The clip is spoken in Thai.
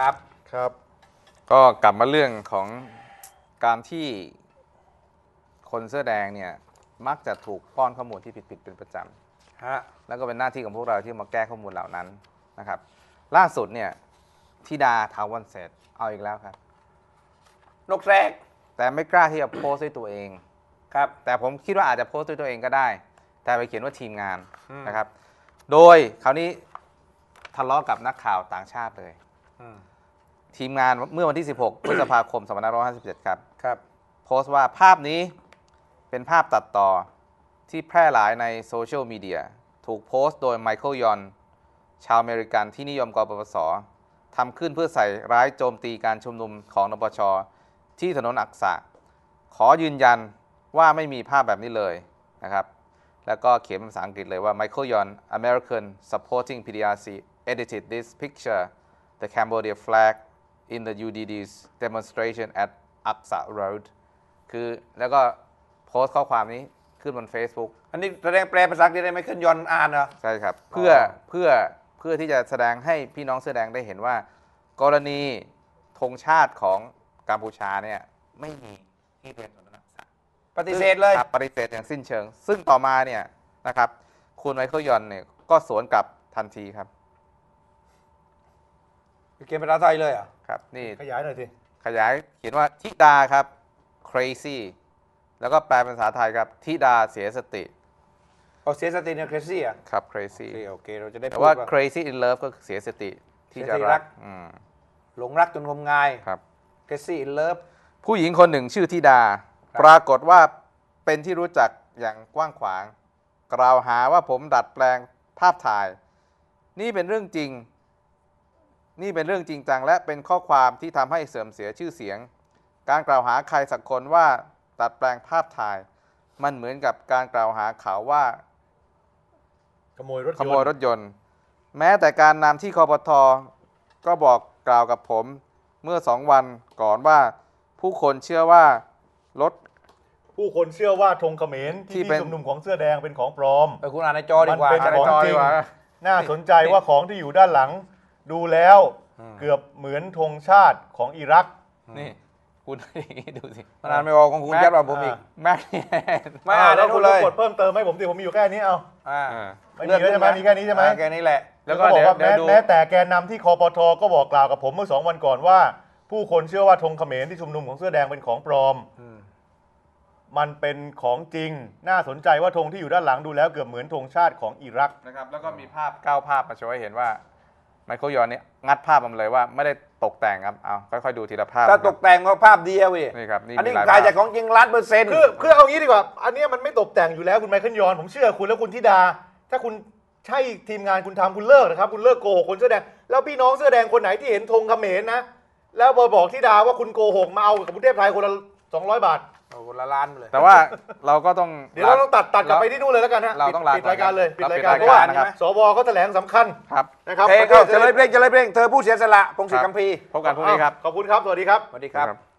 ครับ ครับ ก็กลับมาเรื่องของการที่คนเสื้อแดงเนี่ยมักจะถูกป้อนข้อมูลที่ผิดๆเป็นประจฮะำแล้วก็เป็นหน้าที่ของพวกเราที่มาแก้ข้อมูลเหล่านั้นนะครับ ล่าสุดเนี่ยธิดาทาวันเสร็จเอาอีกแล้วครับ นกแรก แต่ไม่กล้าที่จะโพสต์ด้วยตัวเอง ครับ แต่ผมคิดว่าอาจจะโพสต์ด้วยตัวเองก็ได้ แต่ไปเขียนว่าทีมงานอืม นะครับ โดยคราวนี้ทะเลาะกับนักข่าวต่างชาติเลยอืม ทีมงานเมื่อวันที่ 16 พฤษภาคม 2557 ครับ ครับ โพสต์ว่าภาพนี้เป็นภาพตัดต่อที่แพร่หลายในโซเชียลมีเดีย ถูกโพสต์โดยไมเคิลยอน ชาวอเมริกันที่นิยมกปปสทำขึ้นเพื่อใส่ร้ายโจมตีการชุมนุมของนปช ที่ถนนอักษะ ขอยืนยันว่าไม่มีภาพแบบนี้เลยนะครับ แล้วก็เขียนเป็นภาษาอังกฤษเลยว่า Michael Yon American supporting PDRC edited this picture the Cambodia flag in the UDD's demonstration at Aksa Road คือแล้วก็โพสต์ข้อความนี้ขึ้นบน Facebook อันนี้แสดงแปลภาษาอังกฤษได้ไหมขึ้นยอนต์อ่านเหรอ ใช่ครับ เพื่อเพื่อเพื่อที่จะแสดงให้พี่น้องเสื้อแดงได้เห็นว่า กรณีธงชาติของกัมพูชาเนี่ยไม่มีที่เป็นถนนอักษะปฏิเสธเลย ครับปฏิเสธอย่างสิ้นเชิง ซึ่งต่อมาเนี่ยนะครับคุณไมเคิลยอนเนี่ยก็สวนกลับทันทีครับ เขียนภาษาไทยเลยเหรอะครับนี่ขยายหน่อยสิขยายเขียนว่าทิดาครับ crazy แล้วก็แปลเป็นภาษาไทยครับทิดาเสียสติเอาเสียสติเนี่ยเครซี่อะครับ โอ crazy เคโอเคเราจะได้แต่พูดว่า ว่า crazy in love ก็เสียสติที่จะเสียสติรัรักก อืมหลงรักจนงมงายครับเครซี่อินเลิฟ ผู้หญิงคนหนึ่งชื่อธิดา ครับ ปรากฏว่าเป็นที่รู้จักอย่างกว้างขวาง กล่าวหาว่าผมดัดแปลงภาพถ่าย นี่เป็นเรื่องจริง นี่เป็นเรื่องจริงจังและเป็นข้อความที่ทำให้เสื่อมเสียชื่อเสียง การกล่าวหาใครสักคนว่าดัดแปลงภาพถ่าย มันเหมือนกับการกล่าวหาเขาว่า ขโมยรถยนต์ขโมยรถยนต์ แม้แต่การนำที่คอปทก็บอกกล่าวกับผมเมื่อสองวันก่อนว่า ผู้คนเชื่อว่ารถผู้คนเชื่อว่าธงเขมรที่ที่เป็นชุมนุมของเสื้อแดงเป็นของปลอมเออคุณอ่านในจอดีกว่ามันเป็นอ่านในของจอจริดีงกว่าน่าสนใจว่าของที่อยู่ด้านหลัง ดูแล้วเกือบเหมือนธงชาติของอิรัก นี่ คุณอย่างนี้ดูสิมันอ่านไม่ออกของคุณแม่ยัดว่าผมอีกแม่เนี่ยไม่อ่านได้แล้วคุณเลยกดเพิ่มเติมให้ผมดิผมมีอยู่แค่นี้เอาอ่าอ่าไม่มีแล้วใช่ไหมมีแค่นี้ใช่ไหมอ่าแค่นี้แหละ แล้วก็บอกเดี๋ยวว่าเดี๋ยแม้วดูแม้แต่แกนนำที่คอปทก็บอกกล่าวกับผมเมื่อสองวันก่อนว่า ผู้คนเชื่อว่าธงเขมรที่ชุมนุมของเสื้อแดงเป็นของปลอมอืมมันเป็นของจริง น่าสนใจว่าธงที่อยู่ด้านหลังดูแล้วเกือบเหมือนธงชาติของอิรักนะครับ แล้วก็มีภาพเก้าภาพมาโชว์ให้เห็นว่า ไมเคิลยอนเนี่ยงัดภาพมาเลยว่าไม่ได้ตกแต่งครับเอาค่อยๆดูทีละภาพถ้านะคตรับกแต่งก็ภาพเดียวเว้ยนี่ครับนี่อันนี้มีหลายถ่ายภาพจากของจริงล้านเปอร์เซ็นต์คือคือเอางี้ดีกว่า อันเนี้ยมันไม่ตกแต่งอยู่แล้วคุณไมเคิลยอนผมเชื่อคุณแล้วคุณธิดา ถ้าคุณใช่ทีมงานคุณทำคุณเลิกนะครับ คุณเลิกโกหกคนเสื้อแดงแล้วพี่น้องเสื้อแดงคนไหนที่เห็นธงเขมรนะแล้วมาบอกธิดาว่าคุณโกหกมาเอากับกรุงเทพไทยคนละสองร้อยบาท โอ้โหละล้านไปเลย แต่ว่าเราก็ต้อง เดี๋ยวเราต้องตัดตัดกลับไปที่นู่นเลยแล้วกันฮะเราต้องลาปิดรายการเลยปิดเรารายปิดการรายเพราะว่าการนะครับสวเขาแถลงสำคัญครับนะครับเฮ้ยเข้าเจริญเพลงเจริญเพลงเธอผู้เสียสละพงศิษคฐ์รับคัมภีร์พบกันพรุ่งนี้ครับขอบคุณครับสวัสดีครับสวัสดีครับครับ